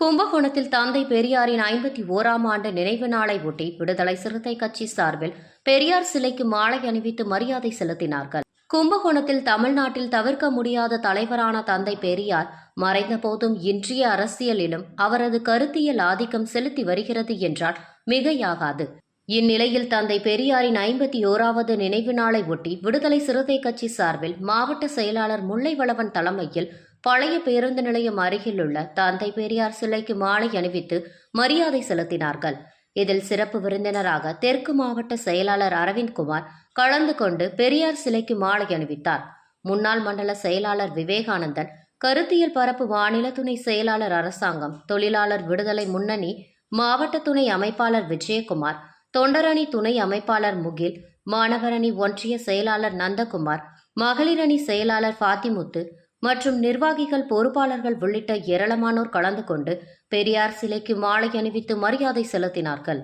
கும்பகோணத்தில் தந்தை பெரியாரின் ஐம்பத்தி ஓராம் ஆண்டு நினைவு நாளை ஒட்டி விடுதலை சிறுத்தை கட்சி சார்பில் பெரியார் சிலைக்கு மாலை அணிவித்து மரியாதை செலுத்தினார்கள். கும்பகோணத்தில் தமிழ்நாட்டில் தவிர்க்க முடியாத தலைவரான தந்தை பெரியார் மறைந்த போதும் இன்றைய அரசியலிலும் அவரது கருத்தியல் ஆதிக்கம் செலுத்தி வருகிறது என்றால் மிகையாகாது. இந்நிலையில் தந்தை பெரியாரின் ஐம்பத்தி ஓராவது நினைவு நாளை ஒட்டி விடுதலை சிறுத்தை கட்சி சார்பில் மாவட்ட செயலாளர் முல்லைவளவன் தலைமையில் பழைய பேருந்து நிலையம் அருகிலுள்ள தந்தை பெரியார் சிலைக்கு மாலை அணிவித்து மரியாதை செலுத்தினார்கள். இதில் சிறப்பு விருந்தினராக தெற்கு மாவட்ட செயலாளர் அரவிந்த்குமார் கலந்து கொண்டு பெரியார் சிலைக்கு மாலை அணிவித்தார். முன்னாள் மண்டல செயலாளர் விவேகானந்தன் கருத்தியல் பரப்பு மாநில துணை செயலாளர் அரசாங்கம் தொழிலாளர் விடுதலை முன்னணி மாவட்ட துணை அமைப்பாளர் விஜயகுமார் தொண்டரணி துணை அமைப்பாளர் முகில் மாணவரணி ஒன்றிய செயலாளர் நந்தகுமார் மகளிரணி செயலாளர் ஃபாத்திமுத்து மற்றும் நிர்வாகிகள் பொறுப்பாளர்கள் உள்ளிட்ட ஏராளமானோர் கலந்து கொண்டு பெரியார் சிலைக்கு மாலை அணிவித்து மரியாதை செலுத்தினார்கள்.